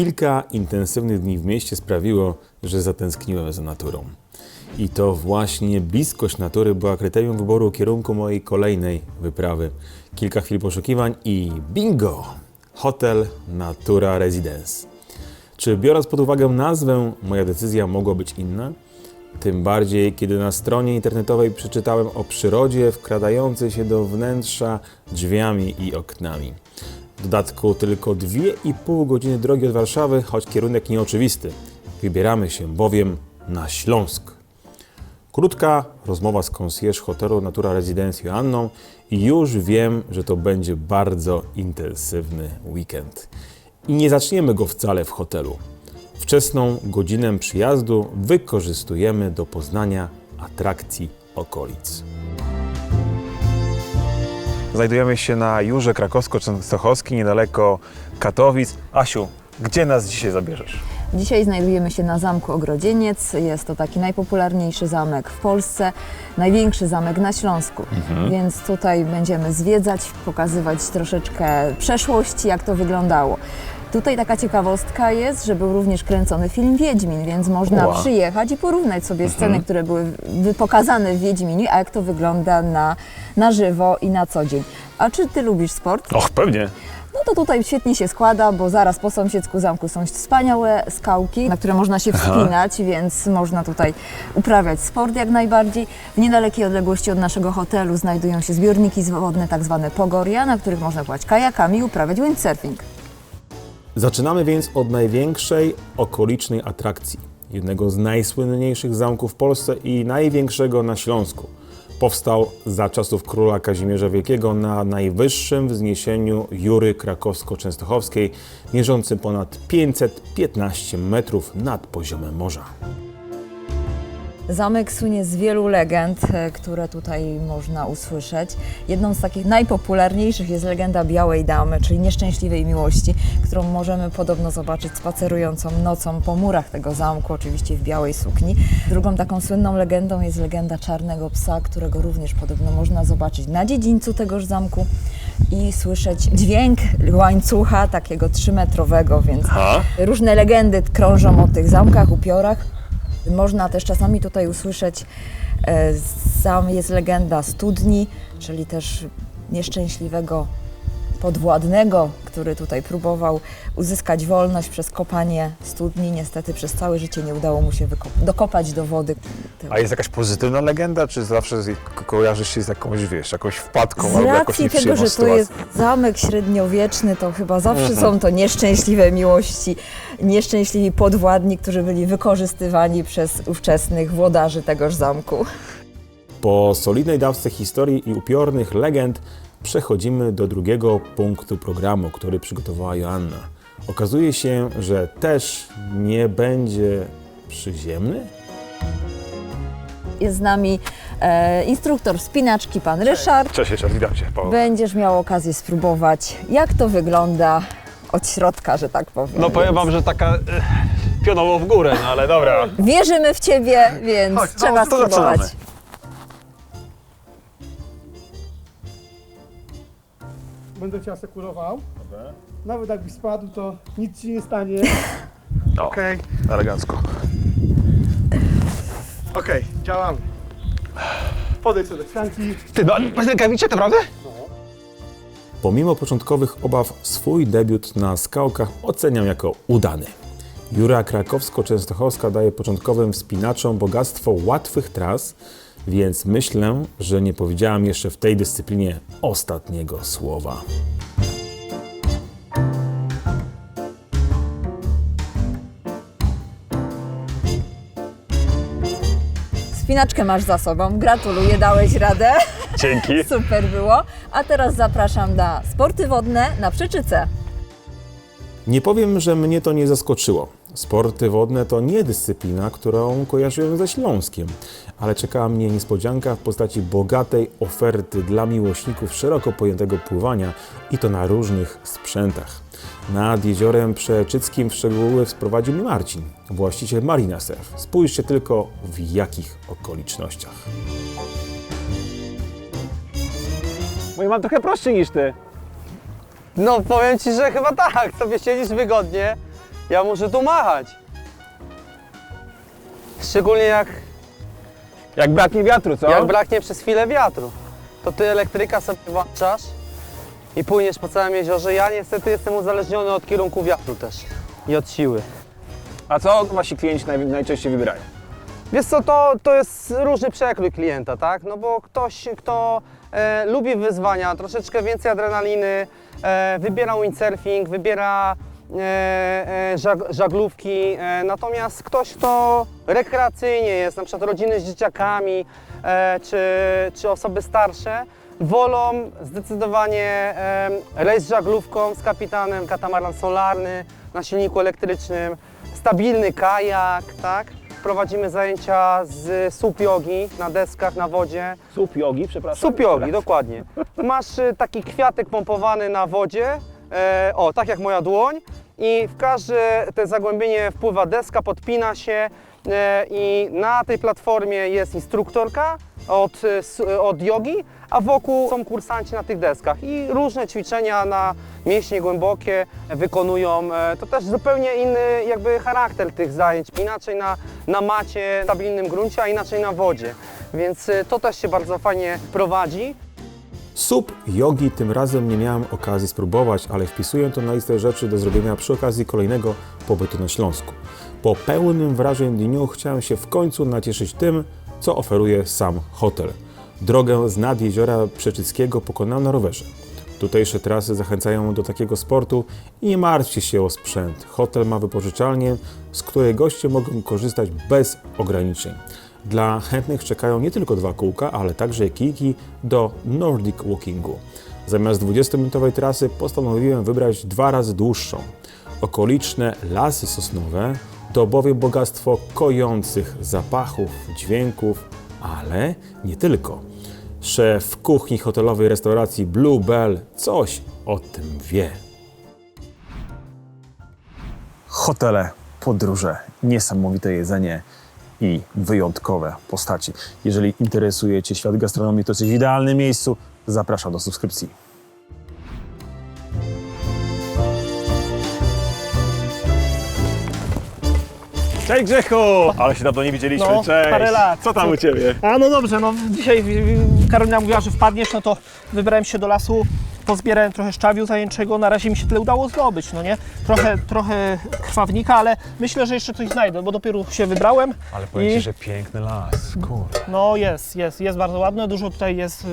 Kilka intensywnych dni w mieście sprawiło, że zatęskniłem za naturą. I to właśnie bliskość natury była kryterium wyboru kierunku mojej kolejnej wyprawy. Kilka chwil poszukiwań i bingo! Hotel Natura Residence. Czy biorąc pod uwagę nazwę, moja decyzja mogła być inna? Tym bardziej, kiedy na stronie internetowej przeczytałem o przyrodzie wkradającej się do wnętrza drzwiami i oknami. W dodatku tylko 2,5 godziny drogi od Warszawy, choć kierunek nieoczywisty. Wybieramy się bowiem na Śląsk. Krótka rozmowa z concierge hotelu Natura Residence Joanną i już wiem, że to będzie bardzo intensywny weekend. I nie zaczniemy go wcale w hotelu. Wczesną godzinę przyjazdu wykorzystujemy do poznania atrakcji okolic. Znajdujemy się na Jurze Krakowsko-Częstochowskiej, niedaleko Katowic. Asiu, gdzie nas dzisiaj zabierzesz? Dzisiaj znajdujemy się na Zamku Ogrodzieniec. Jest to taki najpopularniejszy zamek w Polsce, największy zamek na Śląsku. Więc tutaj będziemy zwiedzać, pokazywać troszeczkę przeszłości, jak to wyglądało. Tutaj taka ciekawostka jest, że był również kręcony film Wiedźmin, więc można Ła. przyjechać i porównać sobie sceny, które były pokazane w Wiedźminie, a jak to wygląda na, na żywo i na co dzień. A czy ty lubisz sport? Och, pewnie. No to tutaj świetnie się składa, bo zaraz po sąsiedzku zamku są wspaniałe skałki, na które można się wspinać, więc można tutaj uprawiać sport jak najbardziej. W niedalekiej odległości od naszego hotelu znajdują się zbiorniki wodne, tak zwane pogoria, na których można pływać kajakami i uprawiać windsurfing. Zaczynamy więc od największej okolicznej atrakcji, jednego z najsłynniejszych zamków w Polsce i największego na Śląsku. Powstał za czasów króla Kazimierza Wielkiego na najwyższym wzniesieniu Jury Krakowsko-Częstochowskiej, mierzącym ponad 515 metrów nad poziomem morza. Zamek słynie z wielu legend, e, które tutaj można usłyszeć. Jedną z takich najpopularniejszych jest legenda Białej Damy, czyli nieszczęśliwej miłości, którą możemy podobno zobaczyć spacerującą nocą po murach tego zamku, oczywiście w białej sukni. Drugą taką słynną legendą jest legenda Czarnego Psa, którego również podobno można zobaczyć na dziedzińcu tegoż zamku i słyszeć dźwięk łańcucha takiego trzymetrowego, więc różne legendy krążą o tych zamkach, upiorach. Można też czasami tutaj usłyszeć, e, sam jest legenda studni, czyli też nieszczęśliwego podwładnego, który tutaj próbował uzyskać wolność przez kopanie studni. Niestety przez całe życie nie udało mu się dokopać do wody. A jest jakaś pozytywna legenda, czy zawsze z- ko- kojarzysz się z jakąś, wiesz, jakąś wpadką Z albo jakąś racji tego, że to sytuacją? jest zamek średniowieczny, to chyba zawsze Mhm. są to nieszczęśliwe miłości, nieszczęśliwi podwładni, którzy byli wykorzystywani przez ówczesnych włodarzy tegoż zamku. Po solidnej dawce historii i upiornych legend przechodzimy do drugiego punktu programu, który przygotowała Joanna. Okazuje się, że też nie będzie przyziemny? Jest z nami e, instruktor wspinaczki, pan Ryszard. Cześć, cześć, witam Cię. Paweł. Będziesz miał okazję spróbować, jak to wygląda od środka, że tak powiem. No powiem wam, że taka e, pionowo w górę, no ale dobra. Wierzymy w ciebie, więc Chodź, no, trzeba to spróbować. zaczynamy. Będę cię asekurował. Nawet jakbyś spadł, to nic ci nie stanie. O, Okej, elegancko. okej, działamy. Podejdź sobie do ścianki. Ty, no, masz rękawice, naprawdę? Pomimo początkowych obaw, swój debiut na skałkach oceniam jako udany. Jura Krakowsko-Częstochowska daje początkowym wspinaczom bogactwo łatwych tras, więc myślę, że nie powiedziałam jeszcze w tej dyscyplinie ostatniego słowa. Spinaczkę masz za sobą, gratuluję, dałeś radę. Dzięki. Super było. A teraz zapraszam na sporty wodne na Przeczyce. Nie powiem, że mnie to nie zaskoczyło. Sporty wodne to nie dyscyplina, którą kojarzyłem ze Śląskiem, ale czekała mnie niespodzianka w postaci bogatej oferty dla miłośników szeroko pojętego pływania i to na różnych sprzętach. Nad jeziorem Przeczyckim w szczegóły sprowadził mnie Marcin, właściciel Marina Surf. Spójrzcie tylko w jakich okolicznościach. Bo ja mam trochę prostszy niż ty. No powiem Ci, że chyba tak, sobie siedzisz wygodnie Ja muszę tu machać. Szczególnie jak, Jak braknie wiatru, co? jak braknie przez chwilę wiatru. To ty elektryka sobie włączasz i płyniesz po całym jeziorze. Ja niestety jestem uzależniony od kierunku wiatru też i od siły. A co wasi klienci naj, najczęściej wybierają? Wiesz co, to, to jest różny przekrój klienta, tak? No bo ktoś, kto e, lubi wyzwania, troszeczkę więcej adrenaliny, e, wybiera windsurfing, wybiera żaglówki, e, natomiast ktoś, kto rekreacyjnie jest, na przykład rodziny z dzieciakami, e, czy, czy osoby starsze, wolą zdecydowanie e, rejs z żaglówką z kapitanem, katamaran solarny na silniku elektrycznym, stabilny kajak, tak? Prowadzimy zajęcia z sup jogi na deskach, na wodzie. Sup jogi, przepraszam. Sup jogi, dokładnie. Masz taki kwiatek pompowany na wodzie, e, o, tak jak moja dłoń i w każde te zagłębienie wpływa deska, podpina się e, i na tej platformie jest instruktorka od, e, s- od jogi, a wokół są kursanci na tych deskach i różne ćwiczenia na mięśnie głębokie wykonują. E, To też zupełnie inny jakby charakter tych zajęć. Inaczej na, na macie, stabilnym gruncie, a inaczej na wodzie. Więc y, to też się bardzo fajnie prowadzi. Sup jogi tym razem nie miałem okazji spróbować, ale wpisuję to na listę rzeczy do zrobienia przy okazji kolejnego pobytu na Śląsku. Po pełnym wrażeń dniu chciałem się w końcu nacieszyć tym, co oferuje sam hotel. Drogę z nad jeziora Przeczyckiego pokonałem na rowerze. Tutejsze trasy zachęcają do takiego sportu i nie martwcie się o sprzęt. Hotel ma wypożyczalnię, z której goście mogą korzystać bez ograniczeń. Dla chętnych czekają nie tylko dwa kółka, ale także kijki do Nordic Walkingu. Zamiast 20-minutowej trasy postanowiłem wybrać dwa razy dłuższą. Okoliczne lasy sosnowe to bowiem bogactwo kojących zapachów, dźwięków, ale nie tylko. Szef kuchni hotelowej restauracji Blue Bell coś o tym wie. hotele, podróże, niesamowite jedzenie i wyjątkowe postaci. Jeżeli interesuje Cię świat gastronomii, to jesteś w idealnym miejscu. Zapraszam do subskrypcji. Cześć Grzechu! Ale się dawno nie widzieliśmy, No, cześć! parę lat. Co tam u Ciebie? A no dobrze, no dzisiaj Karolina mówiła, że wpadniesz, no to wybrałem się do lasu, pozbierałem trochę szczawiu zajęczego, na razie mi się tyle udało zdobyć, no nie? Trochę, trochę krwawnika, ale myślę, że jeszcze coś znajdę, bo dopiero się wybrałem. Ale powiem I- Ci, że piękny las, kurde. No jest, jest, jest bardzo ładne, dużo tutaj jest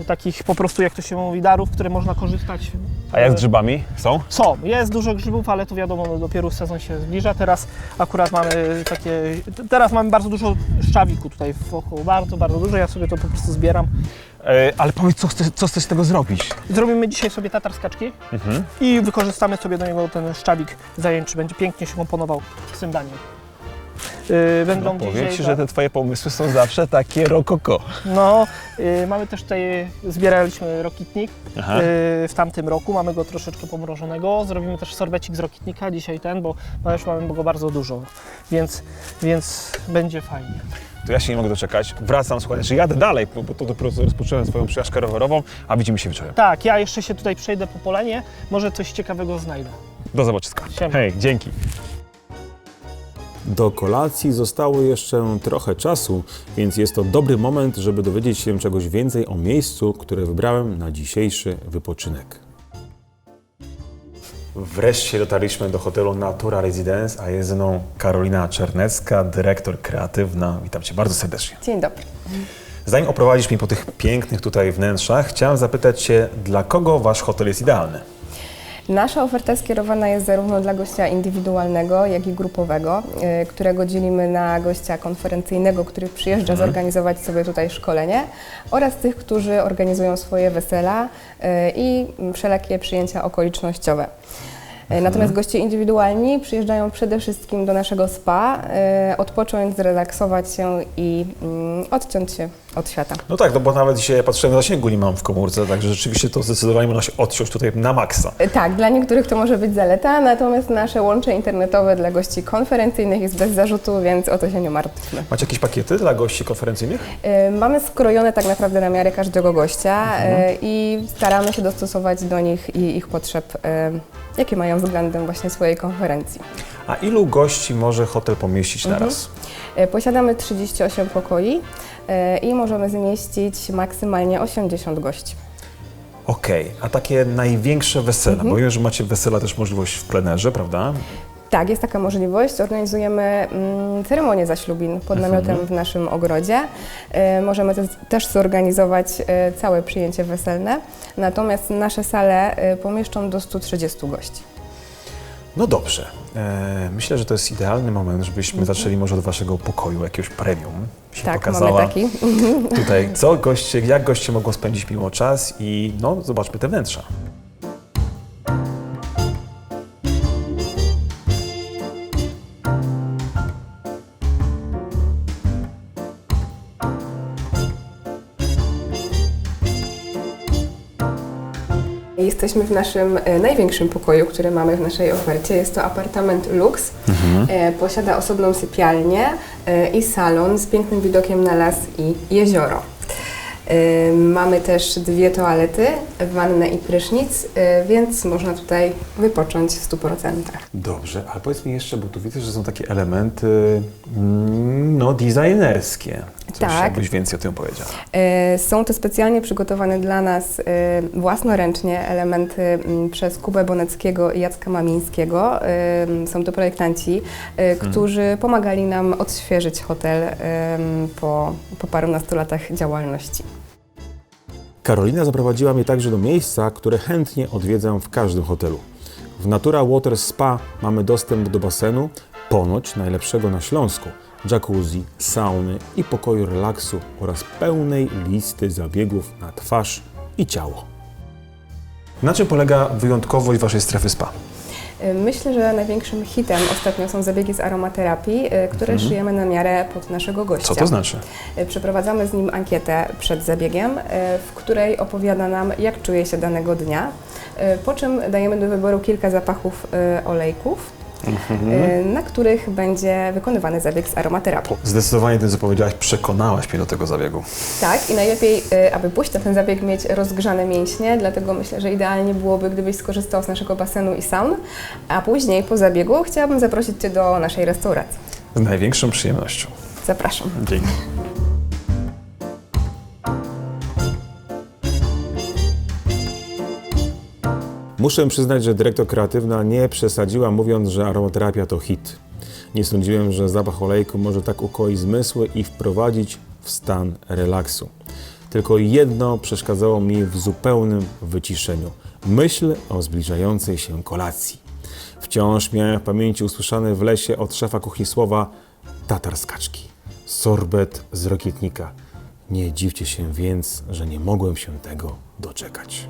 y, takich po prostu, jak to się mówi, darów, które można korzystać. A jak z grzybami? Są? Są, jest dużo grzybów, ale to wiadomo, no dopiero sezon się zbliża. Teraz akurat mamy takie, teraz mamy bardzo dużo szczawiku tutaj wokół, bardzo, bardzo dużo, ja sobie to po prostu zbieram. E, ale powiedz, co chcesz, co chcesz z tego zrobić? Zrobimy dzisiaj sobie tatar z kaczki i wykorzystamy sobie do niego ten szczawik zajęczy, będzie pięknie się komponował z tym daniem. Yy, będą No, powiem Ci, że te Twoje pomysły są zawsze takie rokoko. No, yy, mamy też tutaj, zbieraliśmy rokitnik yy, w tamtym roku, mamy go troszeczkę pomrożonego, zrobimy też sorbecik z rokitnika dzisiaj ten, bo no już mamy go bardzo dużo, więc, więc będzie fajnie. To ja się nie mogę doczekać. Wracam, słuchaj, że jadę dalej, bo bo to dopiero rozpocząłem swoją przejażdżkę rowerową, a widzimy się wieczorem. Tak, ja jeszcze się tutaj przejdę po polenie, może coś ciekawego znajdę. Do zobaczyska. Siema. Hej, dzięki. Do kolacji zostało jeszcze trochę czasu, więc jest to dobry moment, żeby dowiedzieć się czegoś więcej o miejscu, które wybrałem na dzisiejszy wypoczynek. Wreszcie dotarliśmy do hotelu Natura Residence, a jest ze mną Karolina Czernecka, dyrektor kreatywna. Witam Cię bardzo serdecznie. Dzień dobry. Zanim oprowadzisz mnie po tych pięknych tutaj wnętrzach, chciałem zapytać Cię, dla kogo Wasz hotel jest idealny? Nasza oferta skierowana jest zarówno dla gościa indywidualnego, jak i grupowego, y, którego dzielimy na gościa konferencyjnego, który przyjeżdża zorganizować sobie tutaj szkolenie oraz tych, którzy organizują swoje wesela y, i wszelakie przyjęcia okolicznościowe. Y, Natomiast goście indywidualni przyjeżdżają przede wszystkim do naszego spa, odpocząć, zrelaksować się i mm, odciąć się od świata. No tak, no bo nawet dzisiaj ja patrzyłem, zasięgu nie mam w komórce, także rzeczywiście to zdecydowanie można się odciąć tutaj na maksa. Tak, dla niektórych to może być zaleta, natomiast nasze łącze internetowe dla gości konferencyjnych jest bez zarzutu, więc o to się nie martwmy. Macie jakieś pakiety dla gości konferencyjnych? Y, Mamy skrojone tak naprawdę na miarę każdego gościa y, i staramy się dostosować do nich i ich potrzeb, jakie mają względem właśnie swojej konferencji. A ilu gości może hotel pomieścić Mhm. na raz? Y, Posiadamy 38 pokoi y, i możemy zmieścić maksymalnie 80 gości. Okej, a takie największe wesela, Mhm. bo wiem, że macie wesela też możliwość w plenerze, prawda? Tak, jest taka możliwość. Organizujemy mm, ceremonię zaślubin pod namiotem w naszym ogrodzie. E, możemy też, też zorganizować e, całe przyjęcie weselne. Natomiast nasze sale e, pomieszczą do 130 gości. No dobrze. E, myślę, że to jest idealny moment, żebyśmy zaczęli może od waszego pokoju, jakiegoś premium. Się tak, pokazała mamy taki. tutaj, co goście, jak goście mogą spędzić miło czas i no, zobaczmy te wnętrza. Jesteśmy w naszym e, największym pokoju, który mamy w naszej ofercie. Jest to apartament Lux. E, Posiada osobną sypialnię e, i salon z pięknym widokiem na las i jezioro. Mamy też dwie toalety, wannę i prysznic, więc można tutaj wypocząć w 100%. Dobrze, ale powiedz mi jeszcze, bo tu widzę, że są takie elementy mm, no, designerskie. Coś Tak. jakbyś więcej o tym powiedziała. E, Są to specjalnie przygotowane dla nas e, własnoręcznie elementy m, przez Kubę Boneckiego i Jacka Mamińskiego. E, Są to projektanci, e, którzy pomagali nam odświeżyć hotel po, po parunastu latach działalności. Karolina zaprowadziła mnie także do miejsca, które chętnie odwiedzam w każdym hotelu. W Natura Water Spa mamy dostęp do basenu, ponoć najlepszego na Śląsku, jacuzzi, sauny i pokoju relaksu oraz pełnej listy zabiegów na twarz i ciało. Na czym polega wyjątkowość waszej strefy spa? Myślę, że największym hitem ostatnio są zabiegi z aromaterapii, e, które szyjemy na miarę pod naszego gościa. Co to znaczy? E, Przeprowadzamy z nim ankietę przed zabiegiem, e, w której opowiada nam, jak czuje się danego dnia, po czym dajemy do wyboru kilka zapachów olejków, e, na których będzie wykonywany zabieg z aromaterapii. Zdecydowanie tym, co powiedziałaś, przekonałaś mnie do tego zabiegu. Tak, i najlepiej, e, aby pójść na ten zabieg, mieć rozgrzane mięśnie, dlatego myślę, że idealnie byłoby, gdybyś skorzystał z naszego basenu i saun, a później po zabiegu chciałabym zaprosić Cię do naszej restauracji. Z największą przyjemnością. Zapraszam. Dzięki. Muszę przyznać, że dyrektor kreatywna nie przesadziła mówiąc, że aromaterapia to hit. Nie sądziłem, że zapach olejku może tak ukoić zmysły i wprowadzić w stan relaksu. Tylko jedno przeszkadzało mi w zupełnym wyciszeniu. Myśl o zbliżającej się kolacji. Wciąż miałem w pamięci usłyszane w lesie od szefa kuchni słowa tatar z kaczki, sorbet z rokietnika. Nie dziwcie się więc, że nie mogłem się tego doczekać.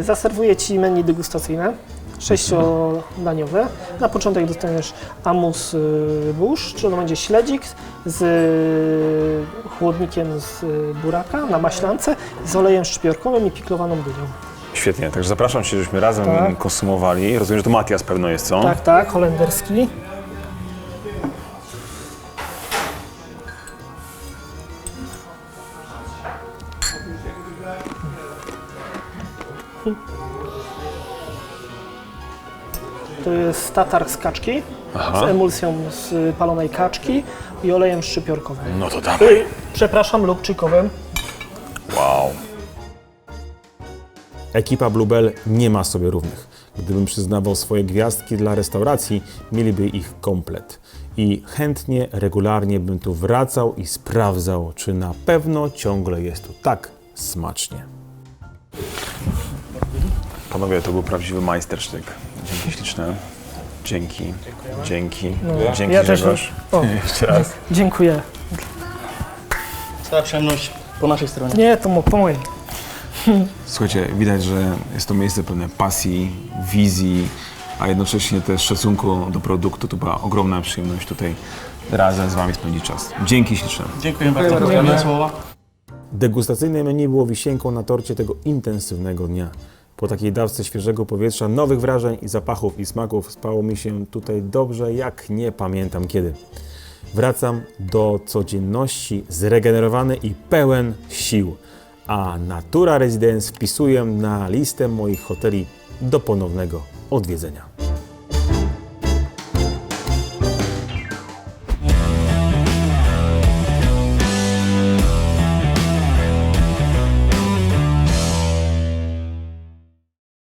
Zaserwuję Ci menu degustacyjne, sześciodaniowe. Na początek dostaniesz amus y, bush, czyli to będzie śledzik z y, chłodnikiem z y, buraka na maślance, z olejem szczypiorkowym i piklowaną dynią. Świetnie, także zapraszam Cię, żebyśmy razem Tak. konsumowali. Rozumiem, że to Matias pewno jest, co? Tak, tak, holenderski. Jest tatar z kaczki, Aha. z emulsją z palonej kaczki i olejem szczypiorkowym. No to dawaj. Przepraszam, lubczykowym. Wow. Ekipa Bluebell nie ma sobie równych. Gdybym przyznawał swoje gwiazdki dla restauracji, mieliby ich komplet. I chętnie, regularnie bym tu wracał i sprawdzał, czy na pewno ciągle jest tu tak smacznie. Panowie, to był prawdziwy majstersztyk. Dzięki śliczne. Dzięki. Dzięki. Dzięki, ja też- Grzegorz. O. Jeszcze raz. Dziękuję. Cała przyjemność po naszej stronie. Nie, to mo- po mojej. Słuchajcie, widać, że jest to miejsce pełne pasji, wizji, a jednocześnie też szacunku do produktu. To była ogromna przyjemność tutaj razem z Wami spędzić czas. Dzięki śliczne. Dziękuję bardzo. Dziękuję. słowa. Degustacyjne menu było wisienką na torcie tego intensywnego dnia. Po takiej dawce świeżego powietrza, nowych wrażeń i zapachów i smaków spało mi się tutaj dobrze, jak nie pamiętam kiedy. Wracam do codzienności zregenerowany i pełen sił, a Natura Residence wpisuję na listę moich hoteli do ponownego odwiedzenia.